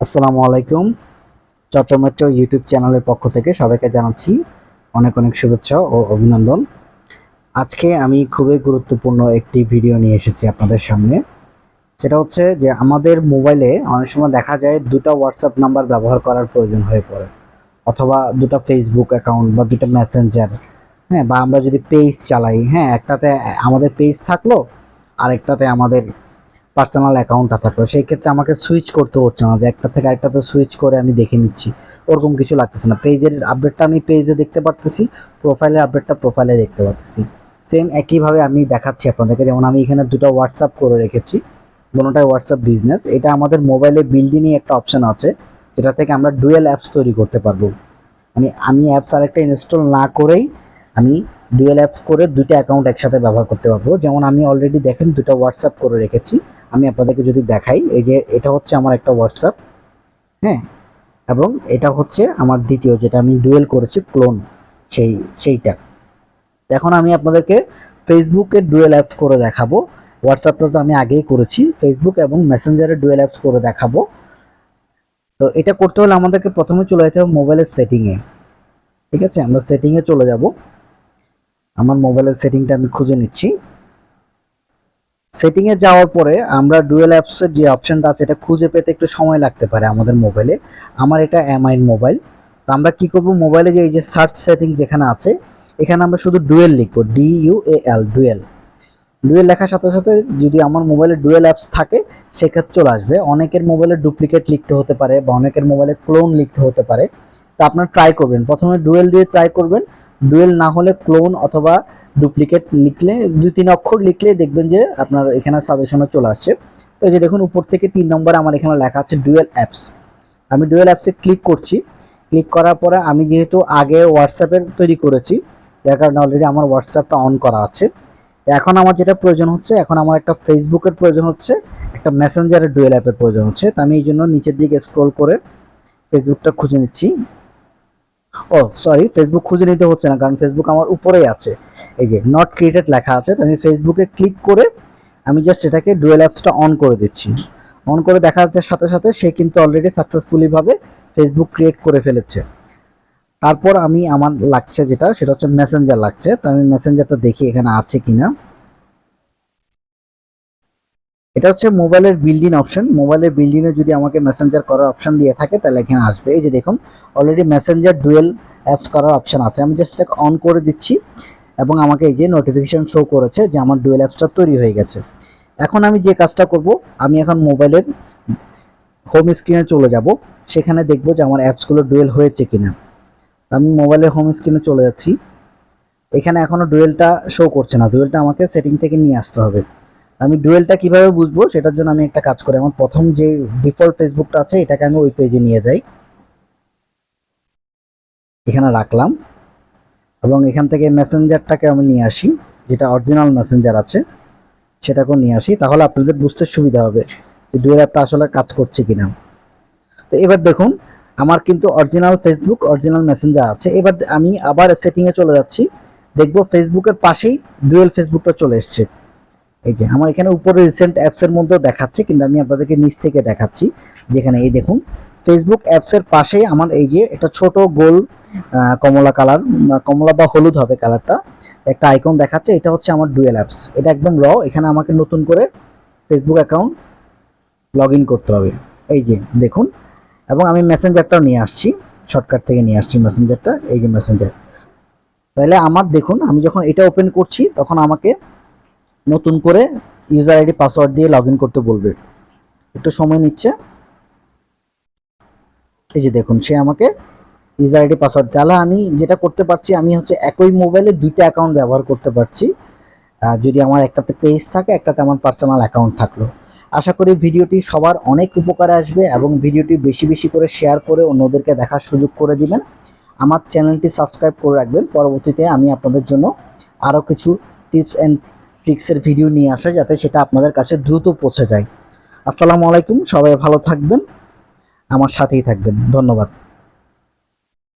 আসসালামু আলাইকুম। Chittagong metro YouTube চ্যানেলের পক্ষ থেকে সবাইকে জানাচ্ছি অনেক অনেক শুভেচ্ছা ও অভিনন্দন। আজকে আমি খুবই গুরুত্বপূর্ণ একটি ভিডিও নিয়ে এসেছি আপনাদের সামনে। সেটা হচ্ছে যে আমাদের মোবাইলে অনেক সময় দেখা যায় দুটো হোয়াটসঅ্যাপ নাম্বার ব্যবহার করার প্রয়োজন হয়ে পড়ে। অথবা দুটো ফেসবুক অ্যাকাউন্ট বা দুটো মেসেঞ্জার হ্যাঁ বা আমরা যদি পেজ চালাই হ্যাঁ একটাতে আমাদের পেজ থাকল, আরেকটাতে আমাদের পার্সোনাল অ্যাকাউন্টটা থাকল। সেই ক্ষেত্রে আমাকে সুইচ করতে হচ্ছে না, যে একটা থেকে আরেকটাতে সুইচ করে আমি দেখে নিচ্ছি। ওরকম কিছু লাগতেছে না। পেজের আপডেটটা আমি পেজে দেখতে পারতেছি প্রোফাইলের আপডেটটা প্রোফাইলে দেখতে পারতেছি। সেম একইভাবে আমি দেখাচ্ছি আপনাদেরকে, যেমন আমি এখানে দুটো হোয়াটসঅ্যাপ করে রেখেছি। দুটোটাই হোয়াটসঅ্যাপ বিজনেস এটা আমাদের মোবাইলে বিল্ডিংয়ে একটা অপশান আছে, যেটা থেকে আমরা ডুয়েল অ্যাপস তৈরি করতে পারব। মানে আমি অ্যাপস আরেকটা ইনস্টল না করেই আমি ডুয়েল অ্যাপস করে দুটো অ্যাকাউন্ট একসাথে ব্যবহার করতে পারব। যেমন আমি অলরেডি দেখেন দুটো হোয়াটসঅ্যাপ করে রেখেছি। আমি আপনাদেরকে যদি দেখাই, এই যে এটা হচ্ছে আমার একটা হোয়াটসঅ্যাপ হ্যাঁ? এবং এটা হচ্ছে আমার দ্বিতীয়, যেটা আমি ডুয়েল করেছি ক্লোন সেই, সেইটা। এখন আমি আপনাদেরকে ফেসবুকের ডুয়েল অ্যাপস করে দেখাবো। হোয়াটসঅ্যাপটা তো আমি আগেই করেছি। ফেসবুক এবং মেসেঞ্জারের ডুয়েল অ্যাপস করে দেখাবো। তো এটা করতে হলে আমাদেরকে প্রথমে চলে যেতে হবে মোবাইলের সেটিংয়ে ঠিক আছে? আমরা সেটিংয়ে চলে যাব। আমার মোবাইলের সেটিংটা আমি খুঁজে নিচ্ছি। সেটিংয়ে যাওয়ার পরে আমরা ডুয়েল অ্যাপসের যে অপশনটা আছে, এটা খুঁজে পেতে একটু সময় লাগতে পারে আমাদের মোবাইলে। আমার এটা এমআইন মোবাইল। তো আমরা কি করব? মোবাইলে যে এই যে সার্চ সেটিং যেখানে আছে, এখানে আমরা শুধু ডুয়েল লিখব, D U A L, dual. Dual লেখার সাথে সাথে যদি আমার মোবাইলে ডুয়েল অ্যাপস থাকে, সেক্ষেত্রে চলে আসবে। অনেকের মোবাইলে ডুপ্লিকেট লিখতে হতে পারে বা অনেকের মোবাইলে ক্লোন লিখতে হতে পারে। তা আপনারা ট্রাই করবেন। প্রথমে ডুয়েল দিয়ে ট্রাই করবেন। ডুয়েল না হলে ক্লোন অথবা ডুপ্লিকেট লিখলে, দুই তিন অক্ষর লিখলে দেখবেন যে আপনার এখানে সাজেশনে চলে আসছে। তো এই যে দেখুন, উপর থেকে তিন নম্বরে আমার এখানে লেখা আছে ডুয়েল অ্যাপস আমি ডুয়েল অ্যাপসে ক্লিক করছি। ক্লিক করার পরে আমি যেহেতু আগে হোয়াটসঅ্যাপের তৈরি করেছি, যার কারণে অলরেডি আমার হোয়াটসঅ্যাপটা অন করা আছে। এখন আমার যেটা প্রয়োজন হচ্ছে, এখন আমার একটা ফেসবুকের প্রয়োজন হচ্ছে, একটা মেসেঞ্জারের ডুয়েল অ্যাপের প্রয়োজন হচ্ছে। তো আমি এই জন্য নিচের দিকে স্ক্রল করে ফেসবুকটা খুঁজে নিচ্ছি। ও সরি ফেসবুক খুঁজে নিতে হচ্ছে না, কারণ ফেসবুক আমার উপরেই আছে। এই যে নট ক্রিয়েটেড লেখা আছে, তো আমি ফেসবুকে ক্লিক করে আমি জাস্ট এটাকে ডুয়েল অ্যাপসটা অন করে দিচ্ছি। অন করে দেখা যাচ্ছে সাথে সাথে সে কিন্তু অলরেডি সাকসেসফুলি ভাবে ফেসবুক ক্রিয়েট করে ফেলেছে। তারপর আমি আমার লাগছে যেটা, সেটা হচ্ছে মেসেঞ্জার লাগছে। তো আমি মেসেঞ্জারটা দেখি এখানে আছে কিনা। এটা হচ্ছে মোবাইলের বিল্ডিং অপশন মোবাইলের বিল্ডিংয়ে যদি আমাকে মেসেঞ্জার করার অপশন দিয়ে থাকে, তাহলে এখানে আসবে। এই যে দেখুন অলরেডি মেসেঞ্জার ডুয়েল অ্যাপস করার অপশন আছে। আমি জাস্ট এটাকে অন করে দিচ্ছি এবং আমাকে এই যে নোটিফিকেশন শো করেছে যে আমার ডুয়েল অ্যাপসটা তৈরি হয়ে গেছে। এখন আমি যে কাজটা করব, আমি এখন মোবাইলের হোম স্ক্রিনে চলে যাব। সেখানে দেখব যে আমার অ্যাপসগুলো ডুয়েল হয়েছে কিনা। আমি মোবাইলের হোম স্ক্রিনে চলে যাচ্ছি। এখানে এখনও ডুয়েলটা শো করছে না। ডুয়েলটা আমাকে সেটিং থেকে নিয়ে আসতে হবে। আমি ডুয়েলটা কীভাবে বুঝব সেটার জন্য আমি একটা কাজ করি। আমার প্রথম যে ডিফল্ট ফেসবুকটা আছে, এটাকে আমি ওই পেজে নিয়ে যাই। এখানে রাখলাম। এবং এখান থেকে মেসেঞ্জারটাকে আমি নিয়ে আসি, যেটা অরিজিনাল মেসেঞ্জার আছে, সেটাকেও নিয়ে আসি। তাহলে আপনাদের বুঝতে সুবিধা হবে যে ডুয়েল অ্যাপটা আসলে কাজ করছে কিনা। তো এবার দেখুন, আমার কিন্তু অরিজিনাল ফেসবুক অরিজিনাল মেসেঞ্জার আছে। এবার আমি আবার সেটিংয়ে চলে যাচ্ছি। দেখব ফেসবুকের পাশেই ডুয়েল ফেসবুকটা চলে এসছে। এই যে, আমার এখানে উপরে রিসেন্ট অ্যাপসের মধ্যেও দেখাচ্ছে, কিন্তু আমি আপনাদেরকে নিচ থেকে দেখাচ্ছি। যেখানে এই দেখুন ফেসবুক অ্যাপসের পাশেই আমার এই যে একটা ছোট গোল কমলা কালার কমলা বা হলুদ হবে কালারটা। একটা আইকন দেখাচ্ছে, এটা হচ্ছে আমার ডুয়েল অ্যাপস এটা একদম র এখানে আমাকে নতুন করে ফেসবুক অ্যাকাউন্ট লগ করতে হবে। এই যে, দেখুন, এবং আমি মেসেঞ্জারটাও নিয়ে আসছি শর্টকাট থেকে নিয়ে আসছি মেসেঞ্জারটা এই যে মেসেঞ্জার তাহলে আমার, দেখুন, আমি যখন এটা ওপেন করছি, তখন আমাকে নতুন করে ইউজার আইডি পাসওয়ার্ড দিয়ে লগ করতে বলবে। একটু সময় নিচ্ছে। এই যে দেখুন, সে আমাকে ইউজার আইডি পাসওয়ার্ড তাহলে আমি যেটা করতে পারছি, আমি হচ্ছে একই মোবাইলে দুইটা অ্যাকাউন্ট ব্যবহার করতে পারছি। যদি আমার একটাতে পেজ থাকে, একটাতে আমার পার্সোনাল অ্যাকাউন্ট থাকল। আশা করি ভিডিওটি সবার অনেক উপকারে আসবে এবং ভিডিওটি বেশি বেশি করে শেয়ার করে অন্যদেরকে দেখার সুযোগ করে দিবেন। আমার চ্যানেলটি সাবস্ক্রাইব করে রাখবেন। পরবর্তীতে আমি আপনাদের জন্য আরও কিছু টিপস অ্যান্ড ট্রিক্সের ভিডিও নিয়ে আসা যাতে সেটা আপনাদের কাছে দ্রুত পৌঁছে যায়। আসসালামু আলাইকুম, সবাই ভালো থাকবেন, আমার সাথেই থাকবেন, ধন্যবাদ।